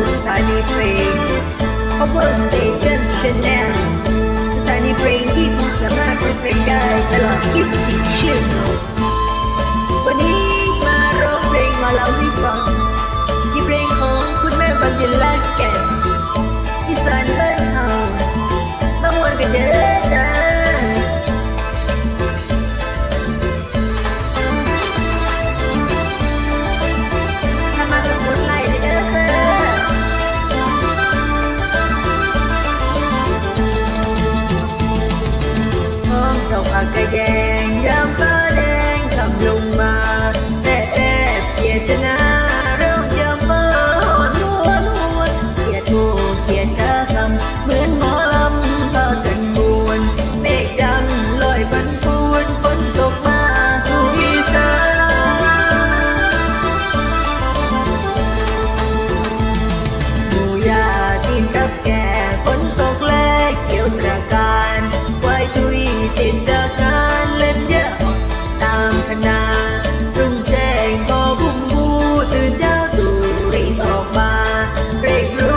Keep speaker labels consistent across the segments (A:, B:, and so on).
A: สู่สถานีเพลง Power Station Channel สถานีเพลงที่คุณสามารถฟังเพลงได้ตลอด 24 ชั่วโมงวันนี้มาร้องเพลงมาเล่าให้ฟังที่เพลงของคุณแม่บรรยนและแก่ big blue.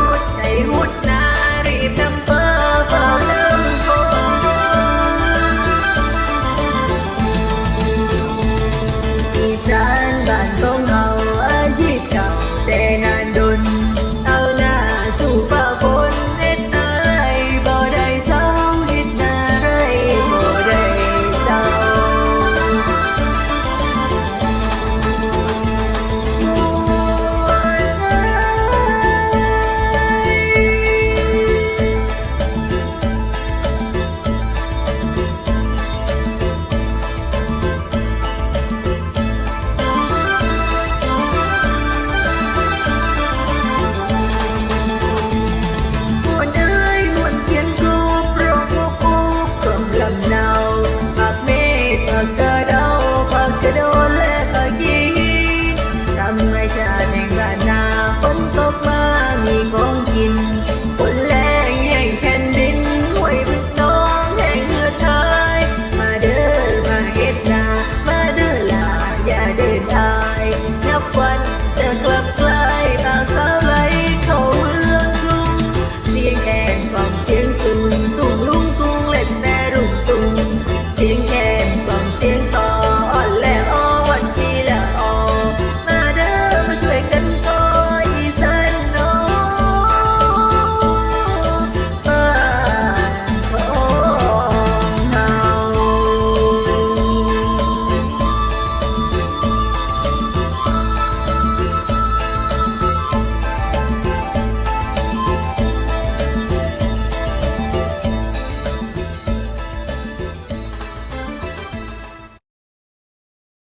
A: ซึ่งรุ่งรุ่ง